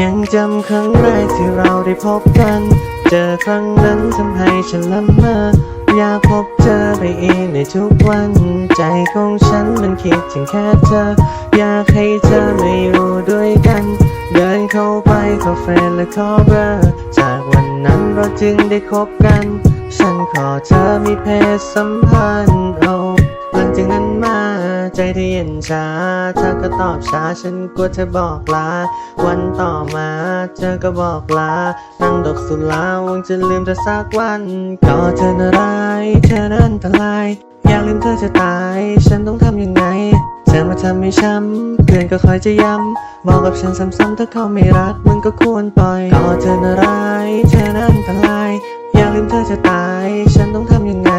ยังจำครั้งแรกที่เราได้พบกัน เจอครั้งนั้นทำให้ฉันละเมออยากพบเจอไปอีกในทุกวัน ใจของฉันมันคิดถึงแค่เธอ อยากให้เธอไมาอยู่ด้วยกัน เดินเข้าไปคาเฟ่และขอเบอร์ จากวันนั้นเราจึงได้คบกัน ฉันขอเธอมีเพศสัมพันธ์เอาหลังจากนั้น ใจที่เย็นชาเธอก็ตอบช้าฉันกลัวเธอบอกลา วันต่อมาเธอก็บอกลา นั่งดอกสุราวังจะลืมเธอสักวันก็เธอน่าร้ายเธอนั้นอันตราย อยากลืมเธอจะตาย ฉันต้องทำยังไงเธอมาทำให้ช้ำเพื่อนก็คอยจะย้ำบอกกับฉันซ้ำๆถ้าเขาไม่รักมึงก็ควรปล่อยก็เธอน่าร้ายเธอนั้นอันตราย อยากลืมเธอจะตาย ฉันต้องทำยังไง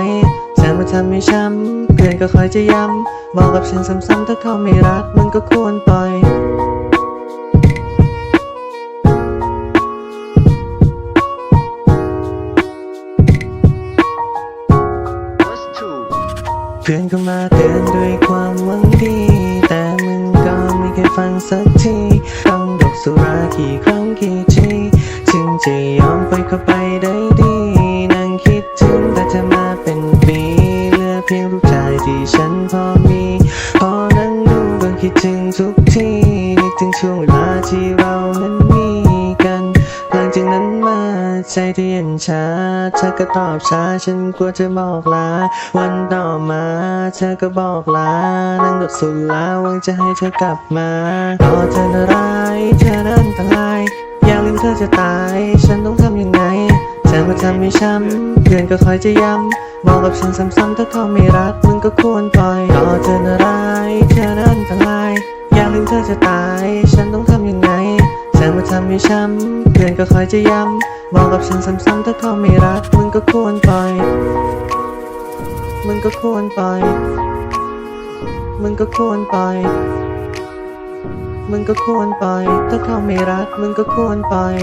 มาทำให้ช้ำเพื่อนก็คอยจะย้ำบอกกับฉันซ้ำๆถ้าเขาไม่รักมึงก็ควรปล่อยเพื่อนก็มาเตือนด้วยความหวังดี แต่มึงก็ไม่เคยฟังสักทีต้องดอกสุรากี่ครั้งกี่ทีถึงจะยอมไปเข้าไปได้ดี นั่งคิดถึงแต่เธอมาเป็นปี เพียงรูปถ่ายที่ฉันพอมี พอนั่งดูก็คิดถึงทุกทีนึกถึงช่วงเวลาที่เรานั้นมีกัน หลังจากนั้นมาใจที่เย็นช้าเธอก็ตอบช้าฉันกลัวจะบอกลา วันต่อมาเธอก็บอกลา นั่งดดสุดลาหวังจะให้เธอกลับมาก็เธอน่าร้ายเธอนั้นอันตรายอยากลืมเธอจะตาย ฉันต้องทำยังไงเธอมาทำให้ช้ำเพื่อนก็คอยจะย้ำ บอกกับฉันซ้ำๆถ้าเขาไม่รักมึงก็ควรปล่อยก็เธอน่าร้ายเธอนั้นอันตราย อยากลืมเธอจะตาย ฉันต้องทำยังไงเธอมาทำให้ช้ำเพื่อนก็คอยจะย้ำบอกกับฉันซ้ำๆถ้าเขาไม่รักมึงก็ควรปล่อยมึงก็ควรปล่อยมึงก็ควรปล่อยมึงก็ควรปล่อยถ้าเขาไม่รักมึงก็ควรปล่อย